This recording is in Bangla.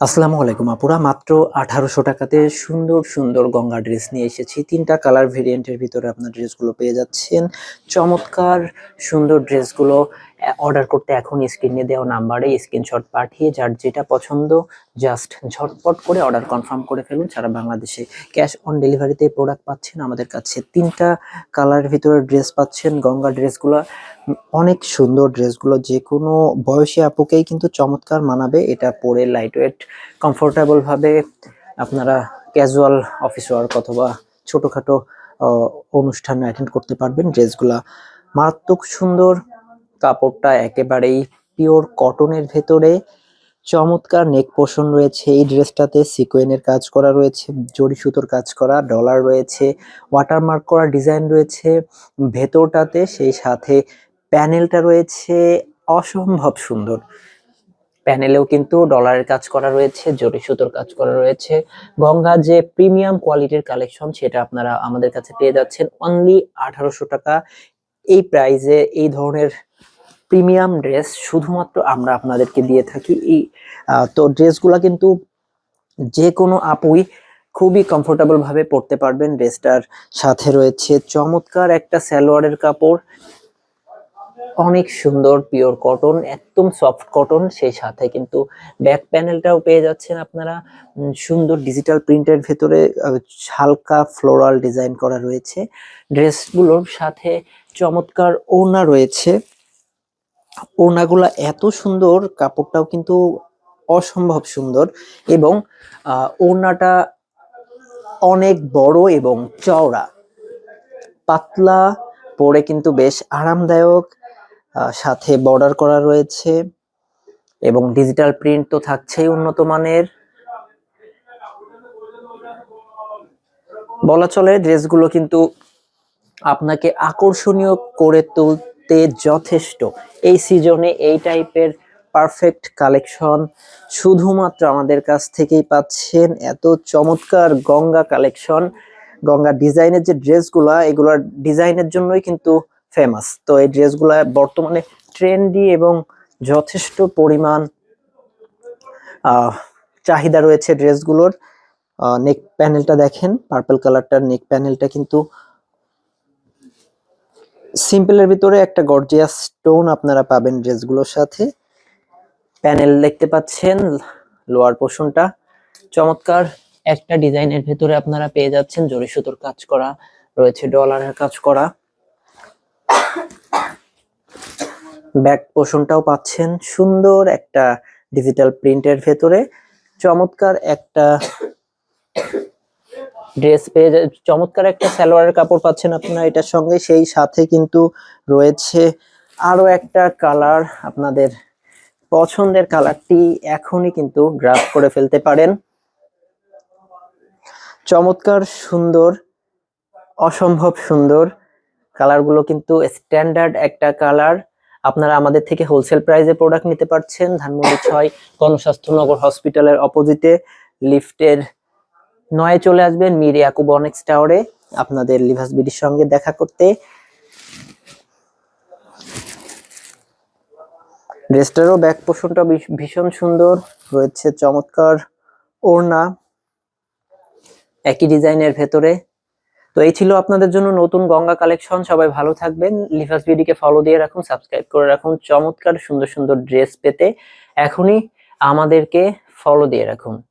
আসসালামু আলাইকুম আপুরা। মাত্র আঠারোশো টাকাতে সুন্দর সুন্দর গঙ্গা ড্রেস নিয়ে এসেছি। তিনটা কালার ভেরিয়েন্টের ভিতরে আপনার ড্রেসগুলো পেয়ে যাচ্ছেন। চমৎকার সুন্দর ড্রেসগুলো অর্ডার করতে এখন স্ক্রিনে দেওয়া নাম্বারে স্ক্রিনশট পাঠিয়ে যার যেটা পছন্দ, জাস্ট ঝটপট করে অর্ডার কনফার্ম করে ফেলুন। সারা বাংলাদেশে ক্যাশ অন ডেলিভারিতে প্রোডাক্ট পাচ্ছেন, আমাদের কাছে তিনটা কালারের ভিতরে ড্রেস পাচ্ছেন, গঙ্গা ড্রেসগুলো, অনেক সুন্দর ড্রেসগুলো যে কোনো বয়সী আপুকেই কিন্তু চমৎকার মানাবে, এটা পরে লাইট ওয়েট কমফোর্টেবল ভাবে আপনারা ক্যাজুয়াল অফিস ওয়ার্ক অথবা ছোটোখাটো অনুষ্ঠান অ্যাটেন্ড করতে পারবেন। ড্রেসগুলা মারাত্মক সুন্দর কাপড়টা একেবারেই পিওর কটনের ভেতরে। চমৎকার নেক পোষণ রয়েছে, এই ড্রেসটাতে সিকোয়েনের কাজ করা রয়েছে, জড়ি সুতোর কাজ করা ডলার রয়েছে ওয়াটারমার্ক করা ডিজাইন রয়েছে। ভেতরটাতে সেই সাথে প্যানেলটা রয়েছে, অসম্ভব সুন্দর। প্যানেলেও কিন্তু ডলারের কাজ করা রয়েছে জরি সুতোর কাজ করা রয়েছে। গঙ্গা যে প্রিমিয়াম কোয়ালিটির কালেকশন সেটা আপনারা আমাদের কাছে পেয়ে যাচ্ছেন অনলি আঠারোশো টাকা। এই প্রাইজে এই ধরনের প্রিমিয়াম ড্রেস শুধুমাত্র আমরা আপনাদেরকে দিয়ে থাকি। এই তো ড্রেসগুলা কিন্তু যে কোনো আপুই খুবই কমফোর্টেবল ভাবে পরতে পারবেন। ড্রেসটার সাথে রয়েছে চমৎকার একটা সালোয়ারের কাপড়। অনেক সুন্দর পিওর কটন একদম সফট কটন সেই সাথে কিন্তু ব্যাক প্যানেলটাও পেয়ে যাচ্ছেন আপনারা। সুন্দর ডিজিটাল প্রিন্টের ভেতরে হালকা ফ্লোরাল ডিজাইন করা রয়েছে। ড্রেসগুলোর সাথে চমৎকার ওড়না রয়েছে। ওড়নাগুলা এত সুন্দর, কাপড়টাও কিন্তু অসম্ভব সুন্দর এবং ওড়নাটা অনেক বড় এবং চওড়া। পাতলা, পরে কিন্তু বেশ আরামদায়ক সাথে বর্ডার করা রয়েছে এবং ডিজিটাল প্রিন্ট তো থাকছেই উন্নত মানের। বলা চলে ড্রেসগুলো কিন্তু আপনাকে আকর্ষণীয় করে তুলতে যথেষ্ট। এই সিজনে এই টাইপের পারফেক্ট কালেকশন শুধুমাত্র আমাদের কাছ থেকেই পাচ্ছেন। এত চমৎকার গঙ্গা কালেকশন গঙ্গা ডিজাইনের যে ড্রেসগুলা এগুলোর ডিজাইনের জন্যই কিন্তু ফেমাস তো এই ড্রেসগুলা বর্তমানে ট্রেন্ডি এবং যথেষ্ট পরিমাণ চাহিদা রয়েছে ড্রেসগুলোর নেক প্যানেলটা দেখেন পার্পল কালারটার নেক প্যানেলটা কিন্তু সিম্পলের ভিতরে একটা গর্জিয়াস স্টোন আপনারা পাবেন ড্রেসগুলোর সাথে। প্যানেল দেখতে পাচ্ছেন, লোয়ার পোর্শনটা চমৎকার একটা ডিজাইনের ভেতরে আপনারা পেয়ে যাচ্ছেন জরি সুতোর কাজ করা, রয়েছে ডলারের কাজ করা। ব্যাক পোর্শনটাও পাচ্ছেন, সুন্দর একটা ডিজিটাল প্রিন্টের ভেতরে। চমৎকার একটা ড্রেস পেয়ে চমৎকার একটা সালোয়ারের কাপড় পাচ্ছেন আপনারা এটার সঙ্গে। সেই সাথে কিন্তু রয়েছে আরও একটা কালার আপনাদের পছন্দের কালারটি এখনই কিন্তু গ্রাফ করে ফেলতে পারেন। চমৎকার, সুন্দর, অসম্ভব সুন্দর কালারগুলো কিন্তু স্ট্যান্ডার্ড একটা কালার। আপনারা আমাদের থেকে হোলসেল প্রাইসে প্রোডাক্ট নিতে পারছেন। ধানমন্ডি ছয় গণস্বাস্থ্যনগর হসপিটালের অপোজিটে লিফটের নয়ে চলে আসবেন মির ইয়াকুব অনেক্স টাওয়ারে। আপনাদের লিভাস বিডির সঙ্গে দেখা করতে। ড্রেসটারও ব্যাক ভীষ- ভীষণ সুন্দর। রয়েছে চমৎকার ওড়না। একই ডিজাইনের ভেতরে। তো এই ছিল আপনাদের জন্য নতুন গঙ্গা কালেকশন। সবাই ভালো থাকবেন। লিভাস বিডিকে ফলো দিয়ে রাখুন সাবস্ক্রাইব করে রাখুন। চমৎকার সুন্দর সুন্দর ড্রেস পেতে এখনই আমাদেরকে ফলো দিয়ে রাখুন।